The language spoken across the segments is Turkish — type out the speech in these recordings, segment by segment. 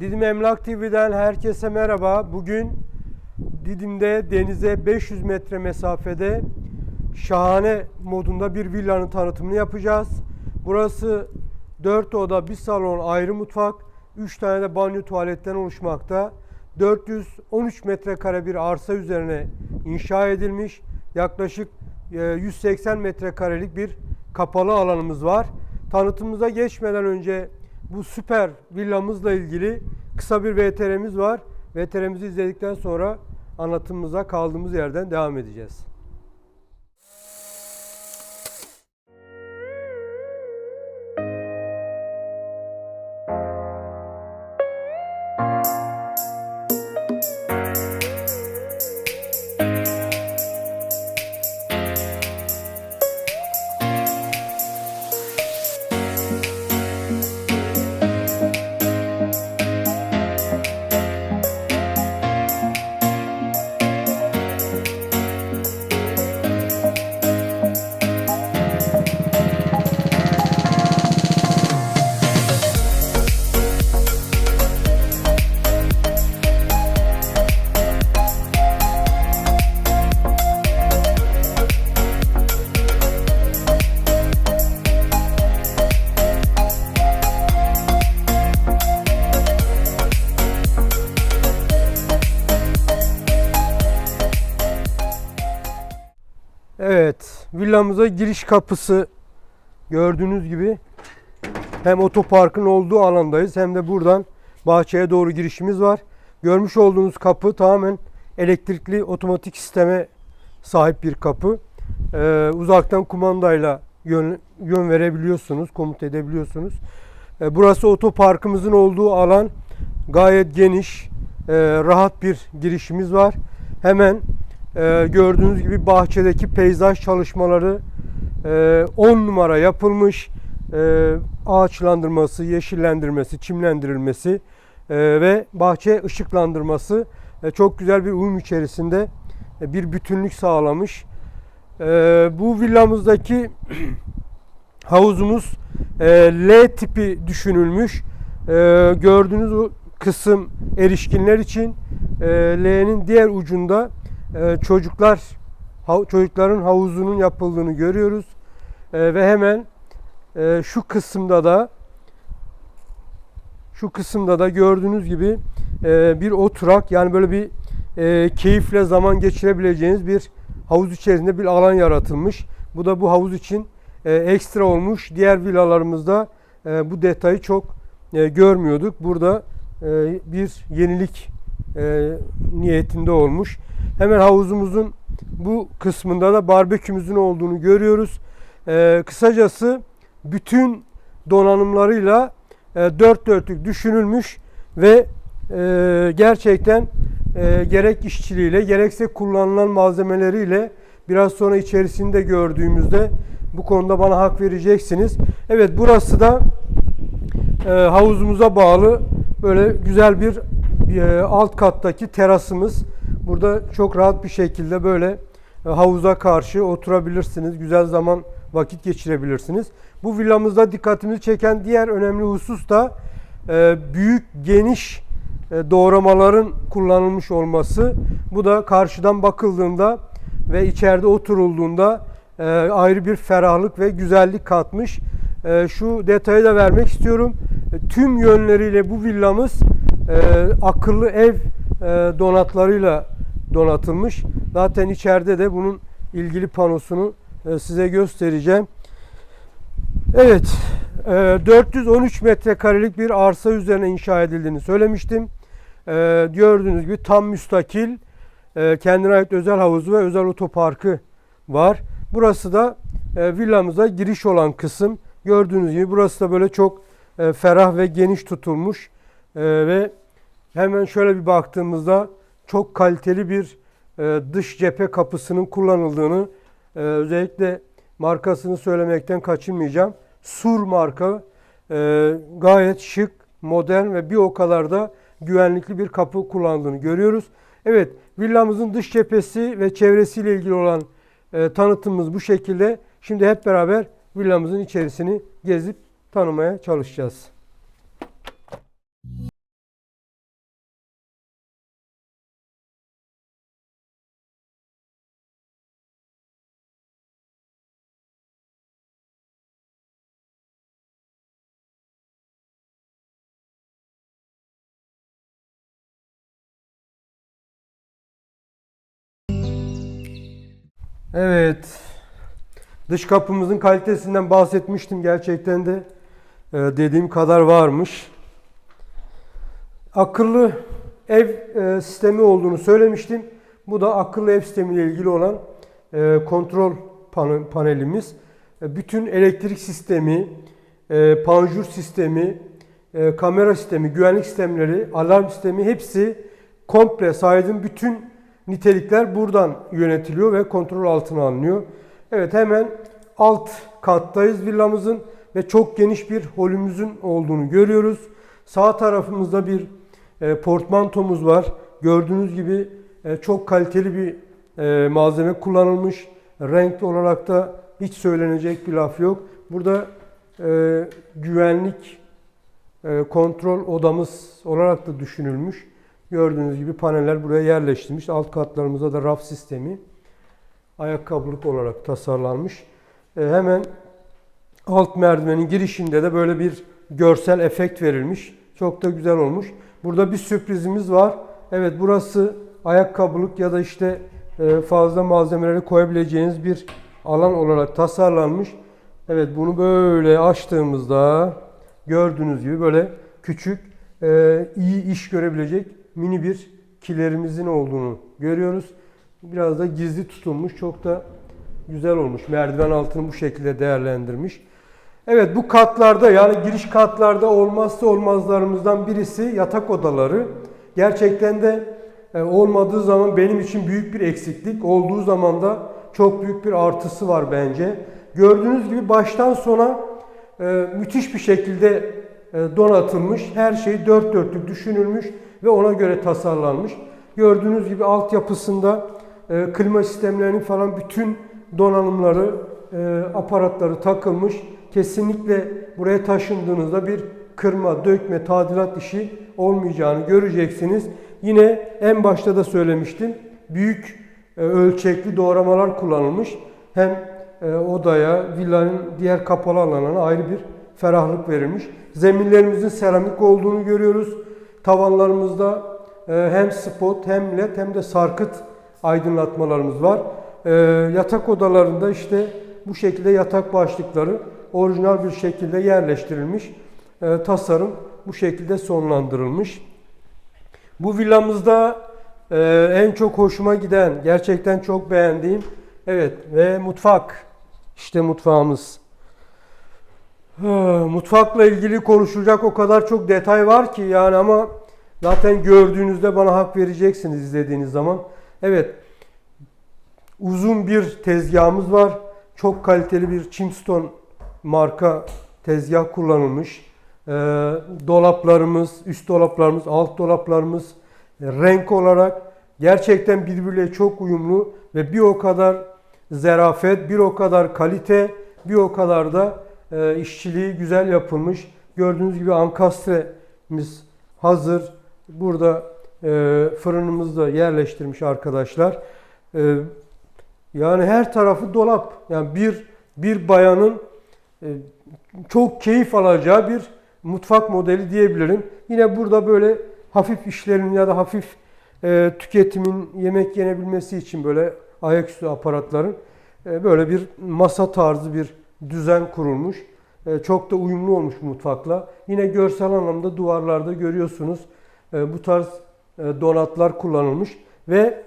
Didim Emlak TV'den herkese merhaba. Bugün Didim'de denize 500 metre mesafede şahane modunda bir villanın tanıtımını yapacağız. Burası 4 oda, 1 salon, ayrı mutfak, 3 tane de banyo tuvaletten oluşmakta. 413 metrekare bir arsa üzerine inşa edilmiş. Yaklaşık e, 180 metrekarelik bir kapalı alanımız var. Tanıtımımıza geçmeden önce bu süper villamızla ilgili kısa bir VTR'miz var. VTR'mizi izledikten sonra anlatımımıza kaldığımız yerden devam edeceğiz. Villamıza giriş kapısı gördüğünüz gibi hem otoparkın olduğu alandayız hem de buradan bahçeye doğru girişimiz var. Görmüş olduğunuz kapı tamamen elektrikli otomatik sisteme sahip bir kapı. Ee, uzaktan kumandayla yön, yön verebiliyorsunuz, komut edebiliyorsunuz. Ee, burası otoparkımızın olduğu alan gayet geniş, e, rahat bir girişimiz var. Hemen e, gördüğünüz gibi bahçedeki peyzaj çalışmaları 10 numara yapılmış. E, ağaçlandırması, yeşillendirmesi, çimlendirilmesi e, ve bahçe ışıklandırması e, çok güzel bir uyum içerisinde e, bir bütünlük sağlamış. E, bu villamızdaki havuzumuz e, L tipi düşünülmüş. E, gördüğünüz o kısım erişkinler için e, L'nin diğer ucunda e, çocuklar çocukların havuzunun yapıldığını görüyoruz. E, ve hemen e, şu kısımda da şu kısımda da gördüğünüz gibi e, bir oturak yani böyle bir e, keyifle zaman geçirebileceğiniz bir havuz içerisinde bir alan yaratılmış. Bu da bu havuz için ekstra olmuş. Diğer villalarımızda bu detayı çok görmüyorduk. Burada bir yenilik niyetinde olmuş. Hemen havuzumuzun bu kısmında da barbekümüzün olduğunu görüyoruz. E, kısacası bütün donanımlarıyla e, dört dörtlük düşünülmüş ve e, gerçekten e, gerek işçiliğiyle gerekse kullanılan malzemeleriyle biraz sonra içerisinde gördüğümüzde bu konuda bana hak vereceksiniz. Evet burası da e, havuzumuza bağlı böyle güzel bir e, alt kattaki terasımız. Burada çok rahat bir şekilde böyle e, havuza karşı oturabilirsiniz. Güzel zaman vakit geçirebilirsiniz. Bu villamızda dikkatimizi çeken diğer önemli husus da e, büyük geniş e, doğramaların kullanılmış olması. Bu da karşıdan bakıldığında ve içeride oturulduğunda ayrı bir ferahlık ve güzellik katmış. Şu detayı da vermek istiyorum. Tüm yönleriyle bu villamız akıllı ev donatlarıyla donatılmış. Zaten içeride de bunun ilgili panosunu e, size göstereceğim. Evet, e, 413 metrekarelik bir arsa üzerine inşa edildiğini söylemiştim. E, gördüğünüz gibi tam müstakil, e, kendine ait özel havuzu ve özel otoparkı var. Burası da e, villamıza giriş olan kısım. Gördüğünüz gibi burası da böyle çok e, ferah ve geniş tutulmuş. E, ve hemen şöyle bir baktığımızda çok kaliteli bir e, dış cephe kapısının kullanıldığını e, özellikle markasını söylemekten kaçınmayacağım. Sur marka e, gayet şık, modern ve bir o kadar da güvenlikli bir kapı kullandığını görüyoruz. Evet, villamızın dış cephesi ve çevresiyle ilgili olan e, tanıtımımız bu şekilde. Şimdi hep beraber villamızın içerisini gezip tanımaya çalışacağız. Evet. Dış kapımızın kalitesinden bahsetmiştim. Gerçekten de e, dediğim kadar varmış. Akıllı ev e, sistemi olduğunu söylemiştim. Bu da akıllı ev sistemi ile ilgili olan e, kontrol pane- panelimiz. E, bütün elektrik sistemi, panjur sistemi, kamera sistemi, güvenlik sistemleri, alarm sistemi hepsi komple saydığım bütün nitelikler buradan yönetiliyor ve kontrol altına alınıyor. Evet hemen alt kattayız villamızın ve çok geniş bir holümüzün olduğunu görüyoruz. Sağ tarafımızda bir e, portmantomuz var. Gördüğünüz gibi e, çok kaliteli bir e, malzeme kullanılmış. Renkli olarak da hiç söylenecek bir laf yok. Burada güvenlik kontrol odamız olarak da düşünülmüş. Gördüğünüz gibi paneller buraya yerleştirilmiş. Alt katlarımızda da raf sistemi ayakkabılık olarak tasarlanmış. E, hemen alt merdivenin girişinde de böyle bir görsel efekt verilmiş. Çok da güzel olmuş. Burada bir sürprizimiz var. Evet burası ayakkabılık ya da işte e, fazla malzemeleri koyabileceğiniz bir alan olarak tasarlanmış. Evet bunu böyle açtığımızda gördüğünüz gibi böyle küçük e, iyi iş görebilecek mini bir kilerimizin olduğunu görüyoruz. Biraz da gizli tutulmuş. Çok da güzel olmuş. Merdiven altını bu şekilde değerlendirmiş. Evet bu katlarda yani giriş katlarda olmazsa olmazlarımızdan birisi yatak odaları. Gerçekten de e, olmadığı zaman benim için büyük bir eksiklik. Olduğu zaman da çok büyük bir artısı var bence. Gördüğünüz gibi baştan sona e, müthiş bir şekilde e, donatılmış. Her şey dört dörtlük düşünülmüş ve ona göre tasarlanmış. Gördüğünüz gibi altyapısında e, klima sistemlerinin falan bütün donanımları, e, aparatları takılmış. Kesinlikle buraya taşındığınızda bir kırma, dökme, tadilat işi olmayacağını göreceksiniz. Yine en başta da söylemiştim. Büyük e, ölçekli doğramalar kullanılmış. Hem e, odaya, villanın diğer kapalı alanlarına ayrı bir ferahlık verilmiş. Zeminlerimizin seramik olduğunu görüyoruz. Tavanlarımızda e, hem spot hem led hem de sarkıt aydınlatmalarımız var. E, yatak odalarında işte bu şekilde yatak başlıkları orijinal bir şekilde yerleştirilmiş. E, tasarım bu şekilde sonlandırılmış. Bu villamızda en çok hoşuma giden, gerçekten çok beğendiğim, evet ve mutfak. İşte mutfağımız. Mutfakla ilgili konuşacak o kadar çok detay var ki yani ama zaten gördüğünüzde bana hak vereceksiniz izlediğiniz zaman. Evet, uzun bir tezgahımız var. Çok kaliteli bir Chimstone marka tezgah kullanılmış. Ee, dolaplarımız, üst dolaplarımız, alt dolaplarımız e, renk olarak gerçekten birbiriyle çok uyumlu ve bir o kadar zerafet, bir o kadar kalite, bir o kadar da e, işçiliği güzel yapılmış. Gördüğünüz gibi ankastremiz hazır. Burada e, fırınımızı da yerleştirmiş arkadaşlar. E, yani her tarafı dolap. Yani bir bir bayanın e, çok keyif alacağı bir mutfak modeli diyebilirim. Yine burada böyle hafif işlerin ya da hafif e, tüketimin yemek yenebilmesi için böyle ayaküstü aparatların e, böyle bir masa tarzı bir düzen kurulmuş. E, çok da uyumlu olmuş mutfakla. Yine görsel anlamda duvarlarda görüyorsunuz e, bu tarz e, donatlar kullanılmış ve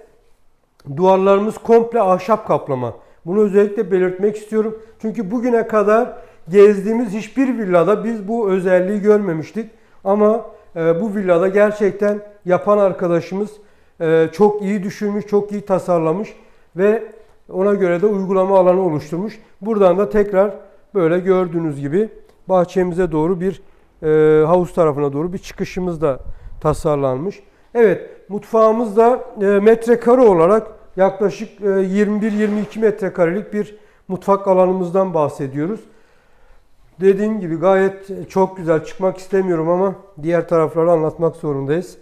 duvarlarımız komple ahşap kaplama. Bunu özellikle belirtmek istiyorum. Çünkü bugüne kadar gezdiğimiz hiçbir villada biz bu özelliği görmemiştik. Ama bu villada gerçekten yapan arkadaşımız çok iyi düşünmüş, çok iyi tasarlamış ve ona göre de uygulama alanı oluşturmuş. Buradan da tekrar böyle gördüğünüz gibi bahçemize doğru bir e, havuz tarafına doğru bir çıkışımız da tasarlanmış. Evet mutfağımız da e, metrekare olarak yaklaşık e, 21-22 metrekarelik bir mutfak alanımızdan bahsediyoruz. Dediğim gibi gayet çok güzel çıkmak istemiyorum ama diğer tarafları anlatmak zorundayız.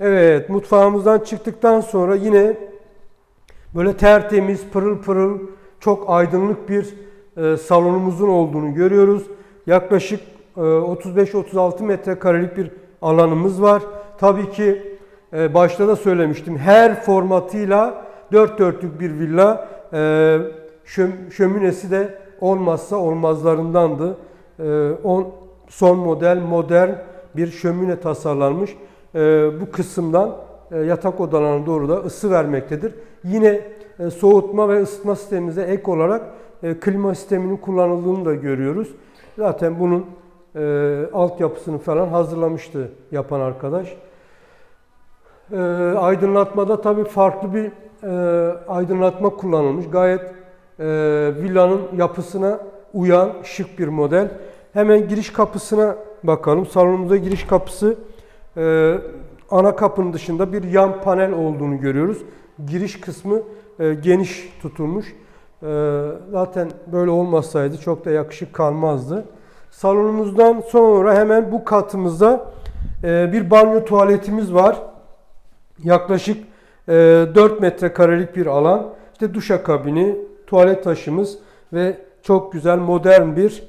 Evet mutfağımızdan çıktıktan sonra yine böyle tertemiz, pırıl pırıl, çok aydınlık bir e, salonumuzun olduğunu görüyoruz. Yaklaşık e, 35-36 metrekarelik bir alanımız var. Tabii ki e, başta da söylemiştim her formatıyla dört dörtlük bir villa e, şöm- şöminesi de olmazsa olmazlarındandı. E, on, son model modern bir şömine tasarlanmış. E, bu kısımdan e, yatak odalarına doğru da ısı vermektedir. Yine e, soğutma ve ısıtma sistemimize ek olarak e, klima sisteminin kullanıldığını da görüyoruz. Zaten bunun e, altyapısını falan hazırlamıştı yapan arkadaş. E, aydınlatmada tabii farklı bir e, aydınlatma kullanılmış. Gayet e, villanın yapısına uyan şık bir model. Hemen giriş kapısına bakalım. Salonumuza giriş kapısı e, ana kapının dışında bir yan panel olduğunu görüyoruz. Giriş kısmı e, geniş tutulmuş. E, zaten böyle olmasaydı çok da yakışık kalmazdı. Salonumuzdan sonra hemen bu katımızda e, bir banyo tuvaletimiz var. Yaklaşık e, 4 metrekarelik bir alan. İşte duşakabini, tuvalet taşımız ve çok güzel modern bir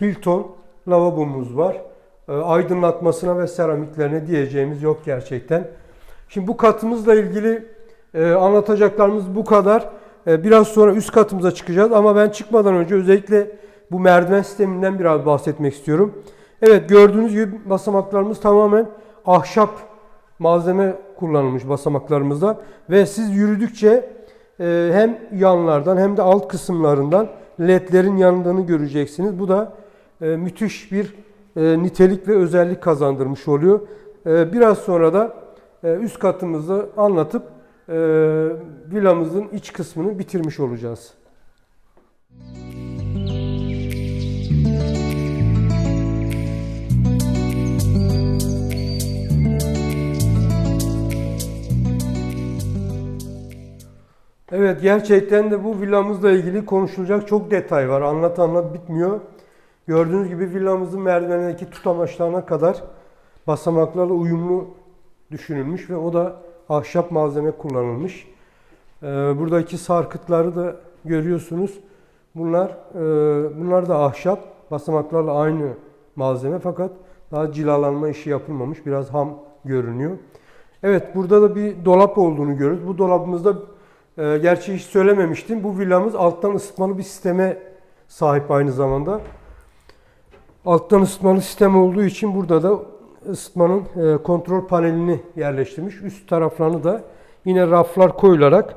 Hilton lavabomuz var. E, aydınlatmasına ve seramiklerine diyeceğimiz yok gerçekten. Şimdi bu katımızla ilgili e, anlatacaklarımız bu kadar. E, biraz sonra üst katımıza çıkacağız ama ben çıkmadan önce özellikle bu merdiven sisteminden biraz bahsetmek istiyorum. Evet gördüğünüz gibi basamaklarımız tamamen ahşap malzeme kullanılmış basamaklarımızda ve siz yürüdükçe hem yanlardan hem de alt kısımlarından ledlerin yanındığını göreceksiniz. Bu da müthiş bir e, nitelik ve özellik kazandırmış oluyor. E, biraz sonra da e, üst katımızı anlatıp e, villamızın iç kısmını bitirmiş olacağız. Evet gerçekten de bu villamızla ilgili konuşulacak çok detay var. Anlat anlat bitmiyor. Gördüğünüz gibi villamızın merdivenindeki tutamaçlarına kadar basamaklarla uyumlu düşünülmüş ve o da ahşap malzeme kullanılmış. Ee, buradaki sarkıtları da görüyorsunuz. Bunlar e, bunlar da ahşap basamaklarla aynı malzeme fakat daha cilalanma işi yapılmamış. Biraz ham görünüyor. Evet burada da bir dolap olduğunu görüyoruz. Bu dolabımızda e, gerçi hiç söylememiştim. Bu villamız alttan ısıtmalı bir sisteme sahip aynı zamanda. Alttan ısıtmalı sistem olduğu için burada da ısıtmanın e, kontrol panelini yerleştirmiş. Üst taraflarını da yine raflar koyularak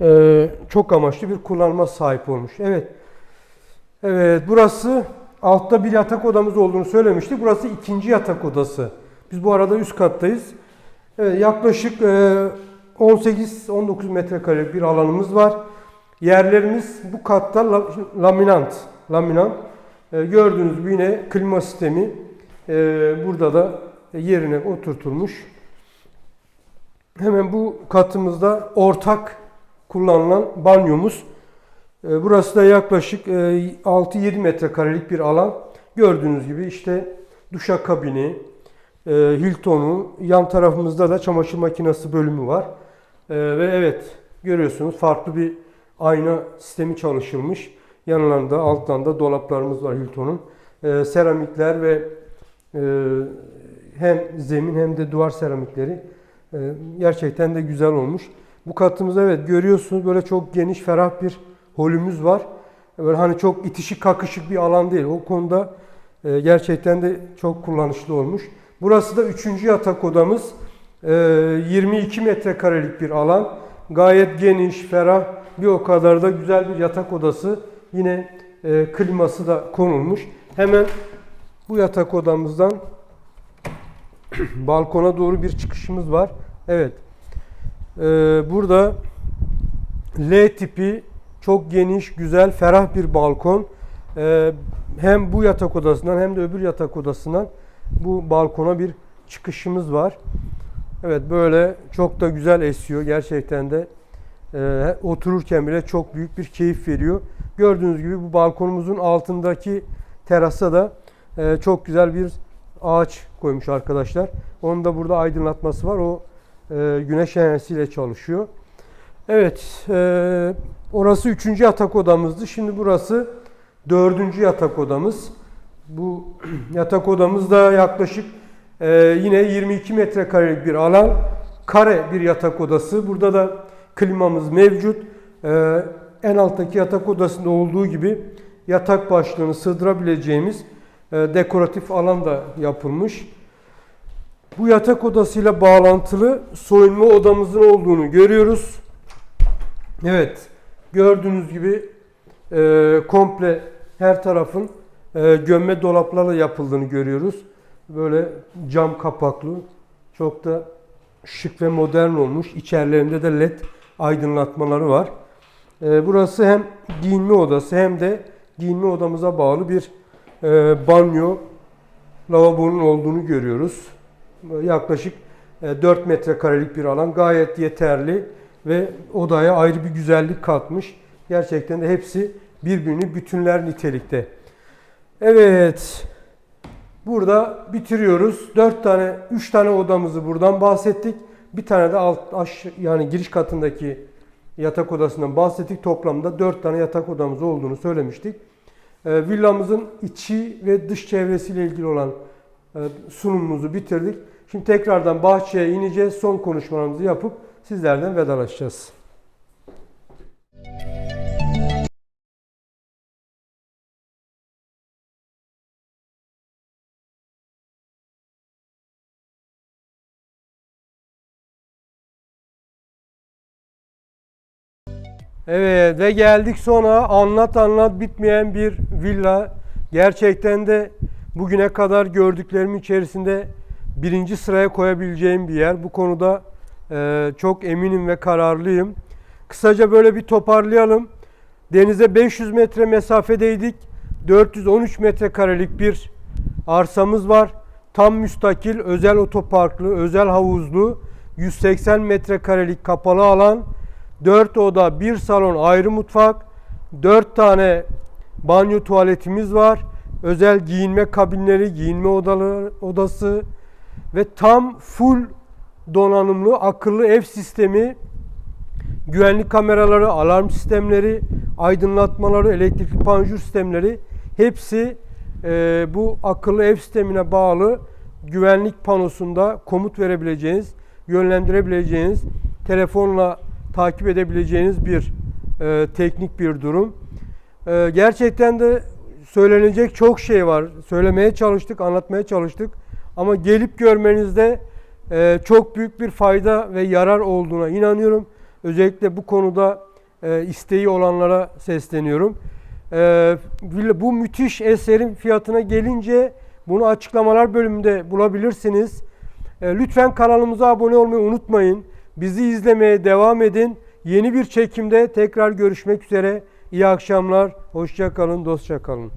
e, çok amaçlı bir kullanıma sahip olmuş. Evet. Evet burası altta bir yatak odamız olduğunu söylemiştik. Burası ikinci yatak odası. Biz bu arada üst kattayız. Evet, yaklaşık e, 18-19 metrekarelik bir alanımız var. Yerlerimiz bu katta la- laminant. Laminant. E, gördüğünüz gibi yine klima sistemi e, burada da yerine oturtulmuş. Hemen bu katımızda ortak kullanılan banyomuz. E, burası da yaklaşık e, 6-7 metrekarelik bir alan. Gördüğünüz gibi işte duşakabini, e, Hilton'u, yan tarafımızda da çamaşır makinesi bölümü var. Ve evet görüyorsunuz farklı bir ayna sistemi çalışılmış. Yanlarında altlarında dolaplarımız var Hilton'un. E, seramikler ve e, hem zemin hem de duvar seramikleri e, gerçekten de güzel olmuş. Bu katımızda evet görüyorsunuz böyle çok geniş ferah bir holümüz var. Böyle hani çok itişik kakışık bir alan değil. O konuda e, gerçekten de çok kullanışlı olmuş. Burası da üçüncü yatak odamız. E, 22 metrekarelik bir alan. Gayet geniş, ferah, bir o kadar da güzel bir yatak odası. Yine e, kliması da konulmuş. Hemen bu yatak odamızdan balkona doğru bir çıkışımız var. Evet. E, burada L tipi çok geniş, güzel, ferah bir balkon. E, hem bu yatak odasından hem de öbür yatak odasından bu balkona bir çıkışımız var. Evet böyle çok da güzel esiyor. Gerçekten de e, otururken bile çok büyük bir keyif veriyor. Gördüğünüz gibi bu balkonumuzun altındaki terasa da e, çok güzel bir ağaç koymuş arkadaşlar. Onun da burada aydınlatması var. O e, güneş enerjisiyle çalışıyor. Evet, e, orası üçüncü yatak odamızdı. Şimdi burası dördüncü yatak odamız. Bu yatak odamız da yaklaşık e, yine 22 metrekarelik bir alan. Kare bir yatak odası. Burada da klimamız mevcut. E, en alttaki yatak odasında olduğu gibi yatak başlığını sığdırabileceğimiz e, dekoratif alan da yapılmış. Bu yatak odasıyla bağlantılı soyunma odamızın olduğunu görüyoruz. Evet, gördüğünüz gibi e, komple her tarafın e, gömme dolaplarla yapıldığını görüyoruz. Böyle cam kapaklı, çok da şık ve modern olmuş. İçerilerinde de led aydınlatmaları var. E, burası hem giyinme odası hem de giyinme odamıza bağlı bir e, banyo, lavabonun olduğunu görüyoruz. Yaklaşık e, 4 metrekarelik bir alan gayet yeterli ve odaya ayrı bir güzellik katmış. Gerçekten de hepsi birbirini bütünler nitelikte. Evet. Burada bitiriyoruz. 4 tane, 3 tane odamızı buradan bahsettik. Bir tane de alt aş yani giriş katındaki yatak odasından bahsettik. Toplamda 4 tane yatak odamız olduğunu söylemiştik. E, villamızın içi ve dış çevresiyle ilgili olan e, sunumumuzu bitirdik. Şimdi tekrardan bahçeye ineceğiz. Son konuşmalarımızı yapıp sizlerden vedalaşacağız. Evet ve geldik sona anlat anlat bitmeyen bir villa. Gerçekten de bugüne kadar gördüklerimin içerisinde birinci sıraya koyabileceğim bir yer. Bu konuda e, çok eminim ve kararlıyım. Kısaca böyle bir toparlayalım. Denize 500 metre mesafedeydik. 413 metrekarelik bir arsamız var. Tam müstakil, özel otoparklı, özel havuzlu, 180 metrekarelik kapalı alan, 4 oda, 1 salon, ayrı mutfak, 4 tane banyo tuvaletimiz var. Özel giyinme kabinleri, giyinme odaları, odası ve tam full donanımlı akıllı ev sistemi, güvenlik kameraları, alarm sistemleri, aydınlatmaları, elektrikli panjur sistemleri. Hepsi e, bu akıllı ev sistemine bağlı güvenlik panosunda komut verebileceğiniz, yönlendirebileceğiniz, telefonla takip edebileceğiniz bir e, teknik bir durum. E, gerçekten de söylenecek çok şey var. Söylemeye çalıştık, anlatmaya çalıştık. Ama gelip görmenizde e, çok büyük bir fayda ve yarar olduğuna inanıyorum. Özellikle bu konuda e, isteği olanlara sesleniyorum. E, bu müthiş eserin fiyatına gelince bunu açıklamalar bölümünde bulabilirsiniz. E, lütfen kanalımıza abone olmayı unutmayın. Bizi izlemeye devam edin. Yeni bir çekimde tekrar görüşmek üzere. İyi akşamlar. Hoşça kalın, dostça kalın.